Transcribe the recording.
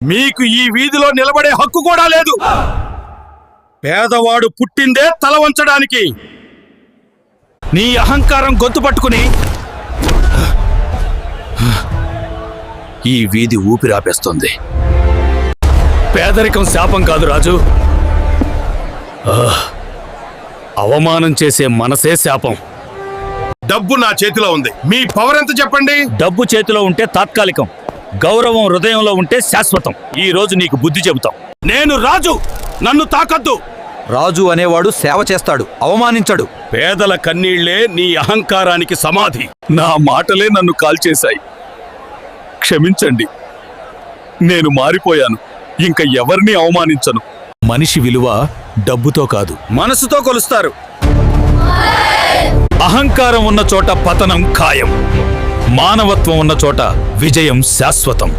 మీకు ఈ వీధిలో నిలబడే హక్కు కూడా లేదు. పేదవాడు పుట్టిందే తల వంచడానికి. నీ అహంకారం గొంతు పట్టుకుని ఈ వీధి ఊపిరాపేస్తుంది పేదరికం శాపం కాదు రాజు! అవమానం చేసే మనసే శాపం. డబ్బు నా చేతిలో ఉంది. మీ పవర్ ఎంత చెప్పండి? డబ్బు చేతిలో ఉంటే తాత్కాలికం. గౌరవం హృదయంలో ఉంటే శాశ్వతం. ఈ రోజు నీకు బుద్ధి చెబుతాం. నేను రాజు నన్ను తాకద్దు. రాజు అనేవాడు సేవ చేస్తాడు అవమానించడు. పేదల కన్నీళ్ళే నీ అహంకారానికి సమాధి. నా మాటలే నన్ను కాల్చేశాయి. క్షమించండి నేను మారిపోయాను. ఇంక ఎవరిని అవమానించను? మనిషి విలువ డబ్బుతో కాదు. మనసుతో కొలుస్తారు. అహంకారం ఉన్న చోట పతనం ఖాయం. మానవత్వం ఉన్న చోట విజయం శాశ్వతం.